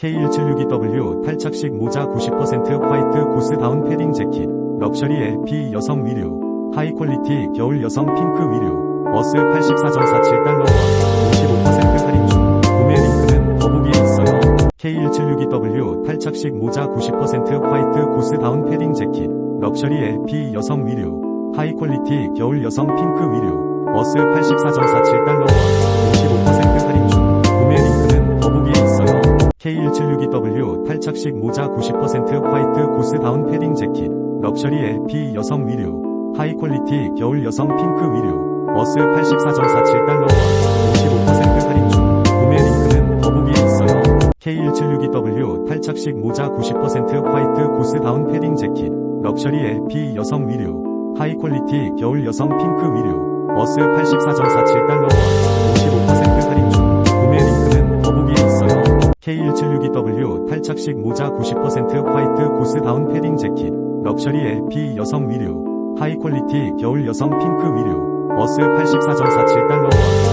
K1762W 탈착식 모자 90% 화이트 고스다운 패딩 재킷 럭셔리 LP 여성 위류 하이 퀄리티 겨울 여성 핑크 위류 어스 84.47달러와 55% 할인 중 구매 링크는 더보기에 있어요. K1762W 탈착식 모자 90% 화이트 고스다운 패딩 재킷 럭셔리 LP 여성 위류 하이 퀄리티 겨울 여성 핑크 위류 어스 84.47달러와 K1762W 탈착식 모자 90% 화이트 고스다운 패딩 재킷 럭셔리 LP 여성 위류 하이 퀄리티 겨울 여성 핑크 위류 어스 84.47달러와 55% 할인 중 구매 링크는 더보기에 있어요. K1762W 탈착식 모자 90% 화이트 고스다운 패딩 재킷 럭셔리 LP 여성 위류 하이 퀄리티 겨울 여성 핑크 위류 어스 84.47달러와 55% 할인 중 K1762W 탈착식 모자 90% 화이트 고스다운 패딩 재킷 럭셔리 LP 여성 위류 하이 퀄리티 겨울 여성 핑크 위류 어스 84.47달러와